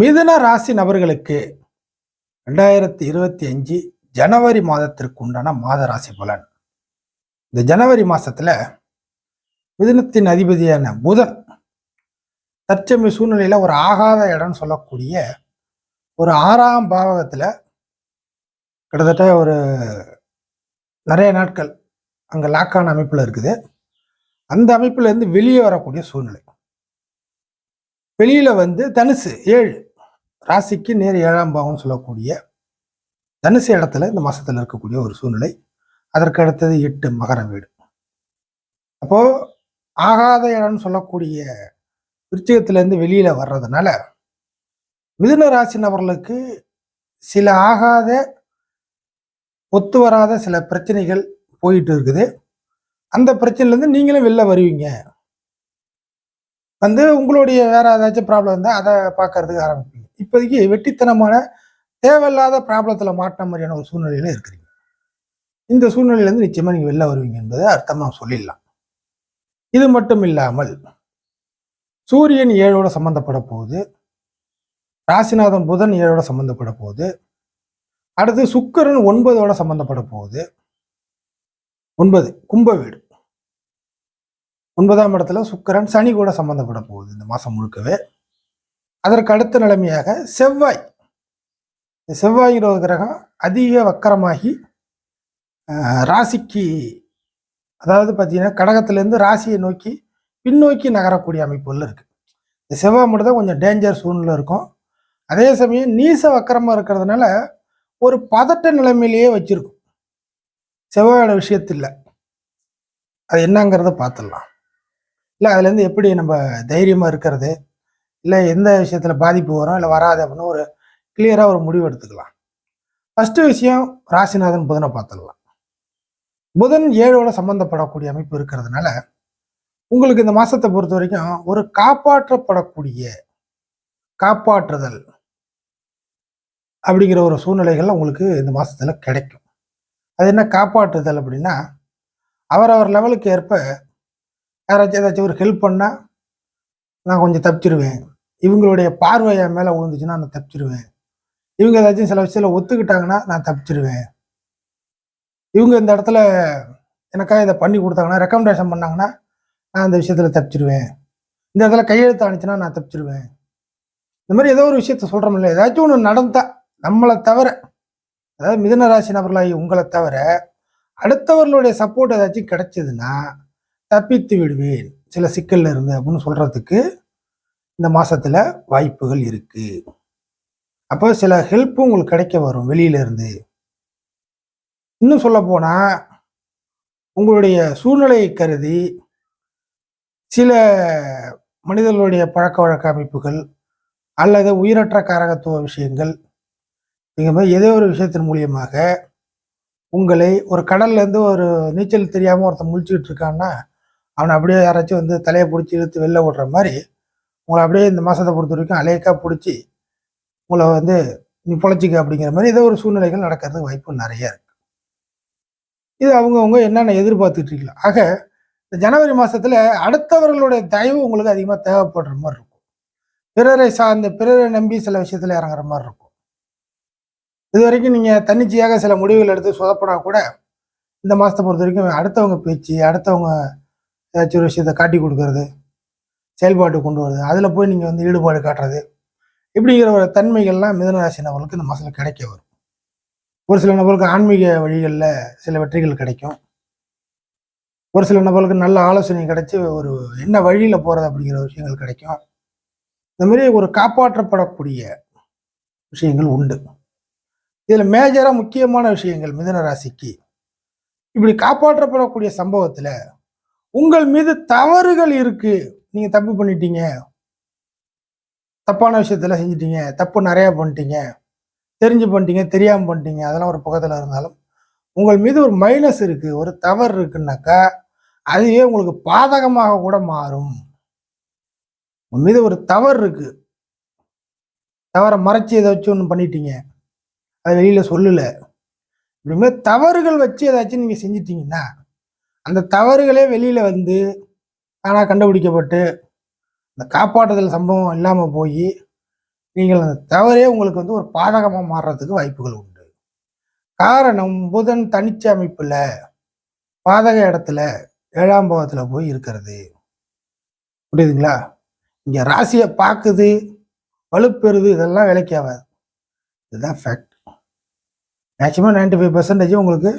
மிதுன ராசி நபர்களுக்கு ரெண்டாயிரத்தி இருபத்தி அஞ்சு ஜனவரி மாதத்திற்கு உண்டான மாத ராசி பலன். இந்த ஜனவரி மாசத்துல மிதுனத்தின் அதிபதியான புதன் தற்சமய சூழ்நிலையில ஒரு ஆகாத இடம்னு சொல்லக்கூடிய ஒரு ஆறாம் பாவகத்துல கிட்டத்தட்ட ஒரு நிறைய நாட்கள் அங்கே லாக்கான அமைப்பில் இருக்குது. அந்த அமைப்புல இருந்து வெளியே வரக்கூடிய சூழ்நிலை. வெளியில வந்து தனுசு ஏழு. ராசிக்கு நேர் ஏழாம் பாவம்னு சொல்லக்கூடிய தனுசு இடத்துல இந்த மாசத்துல இருக்கக்கூடிய ஒரு சூழ்நிலை. அதற்கு அடுத்தது எட்டு மகர வீடு. அப்போ ஆகாத இடம்னு சொல்லக்கூடிய விருச்சிகத்திலேருந்து வெளியில் வெளியில வர்றதுனால மிதுன ராசி நபர்களுக்கு சில ஆகாத ஒத்து வராத சில பிரச்சனைகள் போயிட்டு இருக்குது. அந்த பிரச்சனையிலேருந்து நீங்களும் வெளில வருவீங்க. வந்து உங்களுடைய வேற ஏதாச்சும் ப்ராப்ளம் இருந்தால் அதை பார்க்கறதுக்கு ஆரம்பிப்பீங்க. இப்போதைக்கு வெட்டித்தனமான தேவையில்லாத ப்ராப்ளத்தில் மாட்டின மாதிரியான ஒரு சூழ்நிலையில இருக்கிறீங்க. இந்த சூழ்நிலையிலேருந்து நிச்சயமாக நீங்கள் வெளில வருவீங்க என்பதை அர்த்தம் சொல்லிடலாம். இது மட்டும் இல்லாமல் சூரியன் ஏழோட சம்பந்தப்பட போகுது. ராசிநாதன் புதன் ஏழோட சம்பந்தப்பட போகுது. அடுத்து சுக்கிரன் ஒன்பதோட சம்பந்தப்பட போகுது. ஒன்பது கும்ப வீடு. ஒன்பதாம் இடத்துல சுக்கிரன் சனி கூட சம்பந்தப்பட போகுது இந்த மாதம் முழுக்கவே. அதற்கு அடுத்த நிலைமையாக செவ்வாய். இந்த செவ்வாய்ங்கிற ஒரு கிரகம் அதிக வக்கரமாகி ராசிக்கு அதாவது பார்த்தீங்கன்னா கடகத்திலேருந்து ராசியை நோக்கி பின்னோக்கி நகரக்கூடிய அமைப்புகள் இருக்குது இந்த செவ்வாய் மட்டும் தான் கொஞ்சம் டேஞ்சர் சூழ்நிலை இருக்கும். அதே சமயம் நீச வக்கரமாக இருக்கிறதுனால ஒரு பதட்ட நிலைமையிலேயே வச்சுருக்கும். செவ்வாயோட விஷயத்தில். அது என்னங்கிறத பார்த்துடலாம். இல்லை அதுலேருந்து எப்படி நம்ம தைரியமாக இருக்கிறது? இல்லை எந்த விஷயத்தில் பாதிப்பு வரும் இல்லை வராது அப்படின்னு ஒரு கிளியராக ஒரு முடிவு எடுத்துக்கலாம். ஃபஸ்ட்டு விஷயம் ராசிநாதன் புதனை பார்த்துடலாம். புதன் ஏழோட சம்மந்தப்படக்கூடிய அமைப்பு இருக்கிறதுனால உங்களுக்கு இந்த மாதத்தை பொறுத்த வரைக்கும் ஒரு காப்பாற்றப்படக்கூடிய காப்பாற்றுதல் அப்படிங்கிற ஒரு சூழ்நிலைகள் உங்களுக்கு இந்த மாதத்தில் கிடைக்கும். அது என்ன காப்பாற்றுதல் அப்படின்னா அவரவர் லெவலுக்கு ஏற்ப யாராச்சும் ஏதாச்சும் ஒரு ஹெல்ப் பண்ணால் நான் கொஞ்சம் தப்பிச்சிருவேன். இவங்களுடைய பார்வை என் மேலே விழுந்துச்சுன்னா நான் தப்பிச்சிருவேன். இவங்க ஏதாச்சும் சில விஷயத்தில் ஒத்துக்கிட்டாங்கன்னா நான் தப்பிச்சிருவேன். இவங்க இந்த இடத்துல எனக்காக இதை பண்ணி கொடுத்தாங்கன்னா ரெக்கமெண்டேஷன் பண்ணாங்கன்னா நான் அந்த விஷயத்தில் தப்பிச்சிருவேன். இந்த இடத்துல கையெழுத்து அனுச்சுன்னா நான் தப்பிச்சிருவேன். இந்த மாதிரி ஏதோ ஒரு விஷயத்த சொல்கிறோம் இல்லை ஏதாச்சும் ஒன்று நடந்தா நம்மளை தவிர அதாவது மிதன ராசி நபர்களாகி உங்களை தவிர அடுத்தவர்களுடைய சப்போர்ட் ஏதாச்சும் கிடைச்சதுன்னா தப்பித்து விடுவேன். சில சிக்கல்ல இருந்து அப்படின்னு சொல்றதுக்கு இந்த மாதத்தில் வாய்ப்புகள் இருக்குது அப்போ சில ஹெல்ப்பும் உங்களுக்கு கிடைக்க வரும் வெளியிலேருந்து. இன்னும் சொல்ல போனால் உங்களுடைய சூழ்நிலையை கருதி சில மனிதர்களுடைய பழக்க வழக்க அமைப்புகள் அல்லது உயிரற்ற காரகத்துவ விஷயங்கள் இந்த மாதிரி ஏதோ ஒரு விஷயத்தின் மூலியமாக உங்களை ஒரு கடல்லேருந்து ஒரு நீச்சல் தெரியாமல் ஒருத்தன் முழிச்சுக்கிட்டு இருக்கான்னா அவனை அப்படியே யாராச்சும் வந்து தலையை பிடிச்சி இழுத்து வெளில விடுற மாதிரி உங்களை அப்படியே இந்த மாதத்தை பொறுத்த வரைக்கும் அலேக்காக பிடிச்சி உங்களை வந்து நீ பொழைச்சிக்க அப்படிங்கிற மாதிரி ஏதோ ஒரு சூழ்நிலைகள் நடக்கிறதுக்கு வாய்ப்பு நிறைய இருக்குது இது அவங்கவுங்க என்னென்ன எதிர்பார்த்துட்டு இருக்கலாம் ஆக இந்த ஜனவரி மாதத்தில் அடுத்தவர்களுடைய தயவு உங்களுக்கு அதிகமாக தேவைப்படுற மாதிரி இருக்கும். பிறரை சார்ந்த பிறரை நம்பி சில விஷயத்தில் இறங்குற மாதிரி இருக்கும். இது வரைக்கும் நீங்கள் தன்னிச்சையாக சில முடிவுகள் எடுத்து சொதப்பனா கூட இந்த மாதத்தை பொறுத்த வரைக்கும் அடுத்தவங்க பேச்சு அடுத்தவங்க ஏதாச்சும் ஒரு விஷயத்த காட்டி கொடுக்கறது செயல்பாட்டு கொண்டு வருது. அதில் போய் நீங்கள் வந்து ஈடுபாடு காட்டுறது. இப்படிங்கிற ஒரு தன்மைகள்லாம் மிதன ராசி நபர்களுக்கு இந்த மாதத்தில் கிடைக்க வரும். ஒரு சில நபர்களுக்கு ஆன்மீக வழிகளில் சில வெற்றிகள் கிடைக்கும். ஒரு சில நபர்களுக்கு நல்ல ஆலோசனை கிடைச்சி ஒரு என்ன வழியில் போகிறது அப்படிங்கிற விஷயங்கள் கிடைக்கும். இந்த மாதிரி ஒரு காப்பாற்றப்படக்கூடிய விஷயங்கள் உண்டு. இதில் மேஜராக முக்கியமான விஷயங்கள் மிதன ராசிக்கு. இப்படி காப்பாற்றப்படக்கூடிய சம்பவத்தில் உங்கள் மீது தவறுகள் இருக்குது நீங்கள் தப்பு பண்ணிட்டீங்க. தப்பான விஷயத்துல செஞ்சிட்டீங்க. தப்பு நிறையா பண்ணிட்டீங்க. தெரிஞ்சு பண்ணிட்டீங்க தெரியாமல் பண்ணிட்டீங்க. அதெல்லாம் ஒரு பக்கத்தில் இருந்தாலும் உங்கள் மீது ஒரு மைனஸ் இருக்குது ஒரு தவறு இருக்குன்னாக்கா அதுவே உங்களுக்கு பாதகமாக கூட மாறும். உங்கள் மீது ஒரு தவறு இருக்குது தவறை மறைச்சு வச்சு ஒன்று பண்ணிட்டீங்க. அது வெளியில் சொல்லலை. இப்படிமே தவறுகள் வச்சு ஏதாச்சும் நீங்கள் செஞ்சிட்டீங்கன்னா அந்த தவறுகளே வெளியில் வந்து ஆனால் கண்டுபிடிக்கப்பட்டு இந்த காப்பாற்றுதல் சம்பவம் இல்லாமல் போய் நீங்கள் அந்த தவறே உங்களுக்கு வந்து ஒரு பாதகமாக மாறுறதுக்கு வாய்ப்புகள் உண்டு. காரணம் புதன் தனிச்ச அமைப்பில் பாதக இடத்துல ஏழாம் பாவத்தில் போய் இருக்கிறது. புரியுதுங்களா? இங்கே ராசியை பார்க்குது வலுப்பெறுது இதெல்லாம் வேலைக்கு ஆகாது. இதுதான் ஃபேக்ட் மேக்சிமம் 95% ஃபைவ் பர்சன்டேஜ் உங்களுக்கு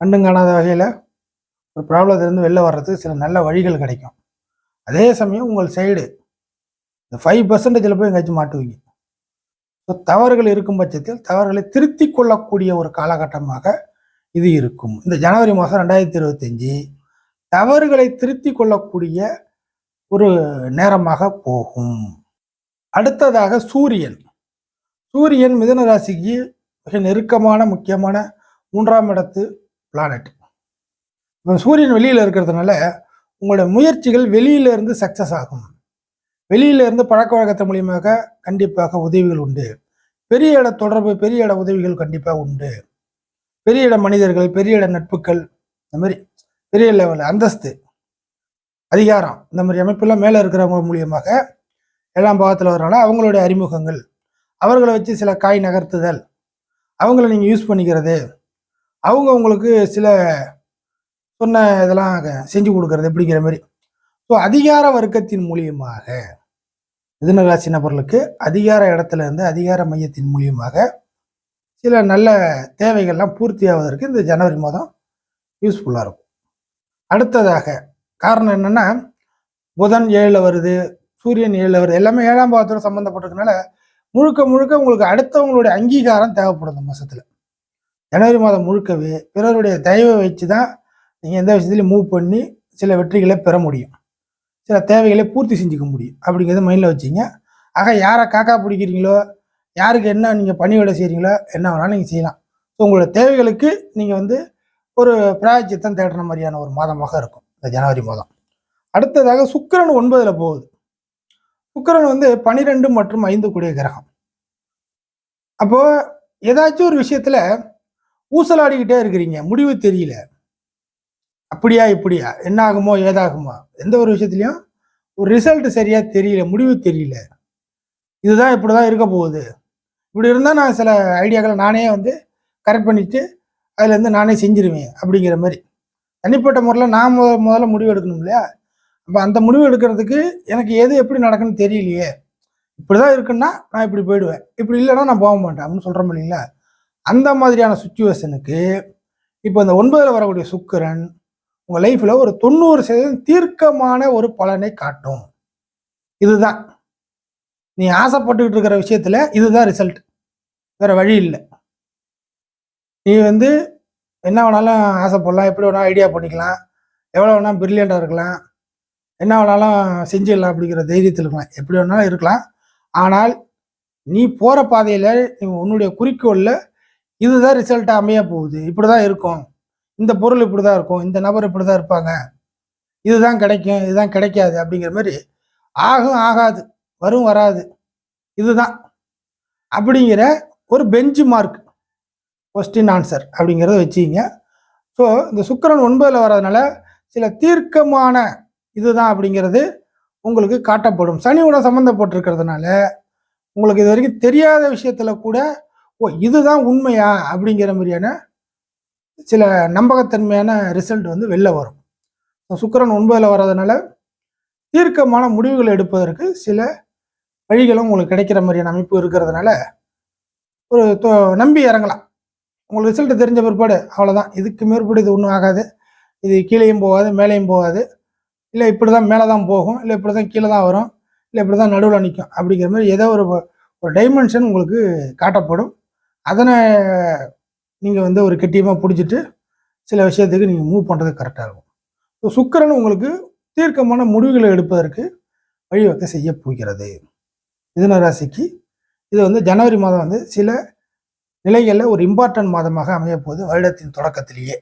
கண்டும் காணாத வகையில் ஒரு ப்ராப்ளத்திலேருந்து வெளில வர்றதுக்கு சில நல்ல வழிகள் கிடைக்கும். அதே சமயம் உங்கள் சைடு இந்த ஃபைவ் பர்சன்டேஜில் போய் எங்கேயாச்சும் மாட்டுவீங்க. ஸோ தவறுகள் இருக்கும் பட்சத்தில் தவறுகளை திருத்தி கொள்ளக்கூடிய ஒரு காலகட்டமாக இது இருக்கும். இந்த ஜனவரி மாதம் ரெண்டாயிரத்தி இருபத்தஞ்சி தவறுகளை திருத்தி கொள்ளக்கூடிய ஒரு நேரமாக போகும். அடுத்ததாக சூரியன். சூரியன் மிதன ராசிக்கு மிக நெருக்கமான முக்கியமான மூன்றாம் இடத்து பிளானட் சூரியன் வெளியில் இருக்கிறதுனால உங்களோட முயற்சிகள் வெளியில இருந்து சக்சஸ் ஆகும். வெளியில இருந்து பழக்க வழக்கத்தின் மூலியமாக கண்டிப்பாக உதவிகள் உண்டு. பெரிய இட தொடர்பு பெரிய இட உதவிகள் கண்டிப்பாக உண்டு. பெரிய இட மனிதர்கள் பெரிய இட நட்புகள் இந்த மாதிரி பெரிய லெவல் அந்தஸ்து அதிகாரம் இந்த மாதிரி அமைப்பெல்லாம் மேலே இருக்கிறவங்க மூலியமாக எல்லாம் பாகத்தில் வரனால அவங்களுடைய அறிமுகங்கள் அவர்களை வச்சு சில காய் நகர்த்துதல் அவங்கள நீங்கள் யூஸ் பண்ணிக்கிறது அவங்க உங்களுக்கு சில சொன்ன இதெல்லாம் செஞ்சு கொடுக்கறது எப்படிங்கிற மாதிரி. ஸோ அதிகார வர்க்கத்தின் மூலியமாக மிதுன ராசி நபர்களுக்கு அதிகார இடத்துல இருந்து அதிகார மையத்தின் மூலியமாக சில நல்ல தேவைகள்லாம் பூர்த்தி ஆவதற்கு இந்த ஜனவரி மாதம் யூஸ்ஃபுல்லாக இருக்கும். அடுத்ததாக காரணம் என்னென்னா புதன் ஏழில் வருது சூரியன் ஏழில் வருது எல்லாமே ஏழாம் பாவத்தோட சம்மந்தப்பட்டிருக்கனால முழுக்க முழுக்க உங்களுக்கு அடுத்தவங்களுடைய அங்கீகாரம் தேவைப்படும் இந்த ஜனவரி மாதம் முழுக்கவே பிறருடைய தயவை வச்சு தான் நீங்கள் எந்த விஷயத்துலையும் மூவ் பண்ணி சில வெற்றிகளை பெற முடியும். சில தேவைகளை பூர்த்தி செஞ்சுக்க முடியும். அப்படிங்கிறத மைண்டில் வச்சிங்க. ஆக யாரை காக்கா பிடிக்கிறீங்களோ யாருக்கு என்ன நீங்கள் பணிவிடை செய்கிறீங்களோ என்ன வேணாலும் நீங்கள் செய்யலாம். ஸோ உங்களோட தேவைகளுக்கு நீங்கள் வந்து ஒரு பிராயச்சித்தம் தேடுற மாதிரியான ஒரு மாதமாக இருக்கும். இந்த ஜனவரி மாதம். அடுத்ததாக சுக்கிரன் ஒன்பதில் போகுது. சுக்கிரன் வந்து பனிரெண்டு மற்றும் ஐந்து கூடிய கிரகம். அப்போது ஏதாச்சும் ஒரு விஷயத்தில் ஊசலாடிக்கிட்டே இருக்கிறீங்க. முடிவு தெரியல. அப்படியா இப்படியா? என்ன ஆகுமோ ஏதாகுமோ? எந்த ஒரு விஷயத்துலையும் ஒரு ரிசல்ட் சரியா தெரியல முடிவு தெரியல. இதுதான் இப்படிதான் இருக்க போகுது. இப்படி இருந்தால் நான் சில ஐடியாக்களை நானே வந்து கரெக்ட் பண்ணிட்டு அதுலேருந்து நானே செஞ்சிருவேன் அப்படிங்கிற மாதிரி. தனிப்பட்ட முறையில் நான் முத முதல்ல முடிவு எடுக்கணும் இல்லையா? அப்போ அந்த முடிவு எடுக்கிறதுக்கு எனக்கு எது எப்படி நடக்குன்னு தெரியலையே. இப்படி தான் இருக்குன்னா நான் இப்படி போயிடுவேன். இப்படி இல்லைன்னா நான் போக மாட்டேன் அப்படின்னு சொல்கிறோம் இல்லைங்களா? அந்த மாதிரியான சுச்சுவேஷனுக்கு இப்போ இந்த ஒன்பதில் வரக்கூடிய சுக்கிரன் உங்கள் லைஃப்பில் ஒரு தொண்ணூறு சதவீதம் தீர்க்கமான ஒரு பலனை காட்டும். இதுதான். நீ ஆசைப்பட்டுக்கிட்டு இருக்கிற விஷயத்தில் இதுதான் ரிசல்ட் வேறு வழி இல்லை. நீ வந்து என்ன வேணாலும் ஆசைப்படலாம். எப்படி வேணாலும் ஐடியா பண்ணிக்கலாம். எவ்வளோ வேணாலும் பிரில்லியண்டாக இருக்கலாம். என்ன வேணாலும் செஞ்சிடலாம் அப்படிங்கிற தைரியத்தில் இருக்கலாம். எப்படி வேணாலும் இருக்கலாம். ஆனால் நீ போகிற பாதையில் நீ உன்னுடைய குறிக்கோளில் இதுதான் ரிசல்ட்டாக அமைய போகுது. இப்படி தான் இருக்கும். இந்த பொருள் இப்படி தான் இருக்கும் இந்த நபர் இப்படி தான் இருப்பாங்க. இதுதான் கிடைக்கும் இதுதான் கிடைக்காது அப்படிங்கிற மாதிரி ஆகும் ஆகாது வரும் வராது. இதுதான். அப்படிங்கிற ஒரு பெஞ்சு மார்க் கொஸ்டின் ஆன்சர் அப்படிங்கிறத வச்சுக்கிங்க. ஸோ இந்த சுக்கரன் ஒன்பதில் வர்றதுனால சில தீர்க்கமான இதுதான் அப்படிங்கிறது உங்களுக்கு காட்டப்படும். சனியோட சம்மந்தப்பட்டிருக்கிறதுனால உங்களுக்கு இது வரைக்கும் தெரியாத விஷயத்தில் கூட ஓ இதுதான் உண்மையா? அப்படிங்கிற மாதிரியான சில நம்பகத்தன்மையான ரிசல்ட் வந்து வெளில வரும். சுக்கரன் ஒன்பதில் வர்றதுனால தீர்க்கமான முடிவுகள் எடுப்பதற்கு சில வழிகளும் உங்களுக்கு கிடைக்கிற மாதிரியான அமைப்பு இருக்கிறதுனால ஒரு தொ- நம்பி இறங்கலாம். உங்களுக்கு ரிசல்ட் தெரிஞ்ச பிற்பாடு அவ்வளோதான் இதுக்கு மேற்பட்டு இது ஒன்றும் ஆகாது. இது கீழேயும் போகாது மேலேயும் போகாது. இல்லை இப்படி தான் மேலே தான் போகும். இல்லை இப்படி தான் கீழே தான் வரும். இல்லை இப்படி தான் நடுவில் நிற்கும் அப்படிங்கிற மாதிரி ஏதோ ஒரு ஒரு டைமென்ஷன் உங்களுக்கு காட்டப்படும். அதனை நீங்கள் வந்து ஒரு கெட்டியமாக பிடிச்சிட்டு சில விஷயத்துக்கு நீங்கள் மூவ் பண்ணுறது கரெக்டாக இருக்கும். ஸோ சுக்கரன் உங்களுக்கு தீர்க்கமான முடிவுகளை எடுப்பதற்கு வழிவகை செய்ய போகிறது. மிதுன ராசிக்கு இது வந்து ஜனவரி மாதம் வந்து சில நிலைகளில் ஒரு இம்பார்ட்டன்ட் மாதமாக அமையப்போகுது வருடத்தின் தொடக்கத்திலேயே.